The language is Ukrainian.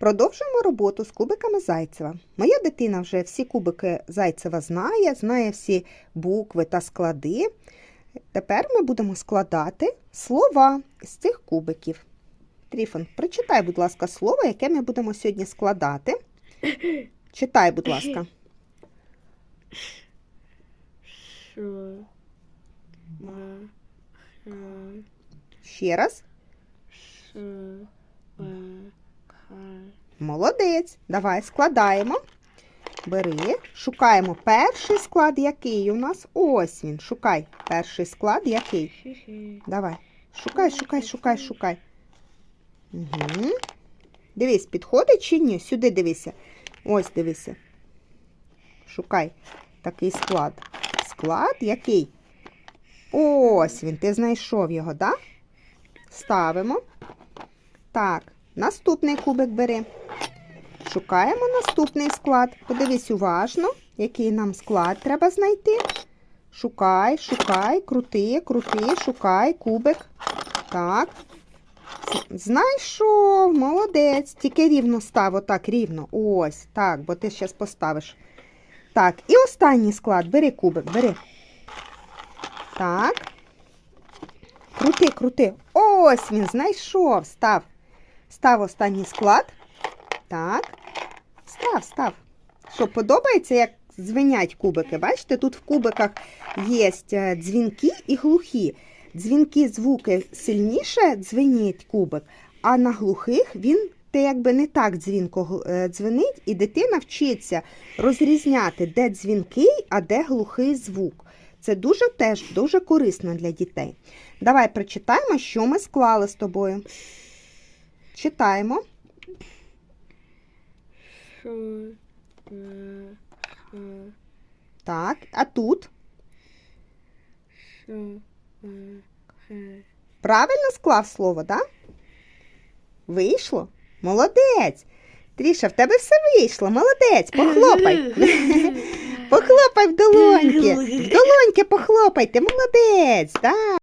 Продовжуємо роботу з кубиками Зайцева. Моя дитина вже всі кубики Зайцева знає, знає всі букви та склади. Тепер ми будемо складати слова з цих кубиків. Тріфон, прочитай, будь ласка, слово, яке ми будемо сьогодні складати. Читай, будь ласка. Ще раз. Молодець. Давай складаємо. Бери, шукаємо перший склад, який у нас. Ось він. Шукай перший склад, який. Давай. Шукай, шукай, шукай, шукай. Угу. Дивись, підходить чи ні? Сюди дивися. Ось дивися. Шукай такий склад. Склад який? Ось він. Ти знайшов його, так? Да? Ставимо. Так, наступний кубик бери. Шукаємо наступний склад. Подивись уважно, який нам склад треба знайти. Шукай, шукай, крути, крути, шукай, кубик. Так. Знайшов, молодець. Тільки рівно став, отак, рівно. Ось, так, бо ти зараз поставиш. Так, і останній склад. Бери кубик, бери. Так. Крути, крути. Ось він знайшов. Став. Став останній склад. Так. Став, став. Що, подобається, як дзвенять кубики? Бачите, тут в кубиках є е, дзвінки і глухі. Дзвінки звуки сильніше дзвенить кубик, а на глухих він те якби не так дзвінко е, дзвенить, і дитина вчиться розрізняти, де дзвінкий, а де глухий звук. Це дуже теж дуже корисно для дітей. Давай прочитаємо, що ми склали з тобою. Читаємо. Ш. Так, а тут. Ва. Правильно склав слово, так? Да? Вийшло? Молодець. Тріша, в тебе все вийшло. Молодець, похлопай. Похлопай в долоньки. В долоньки похлопайте, молодець. Да.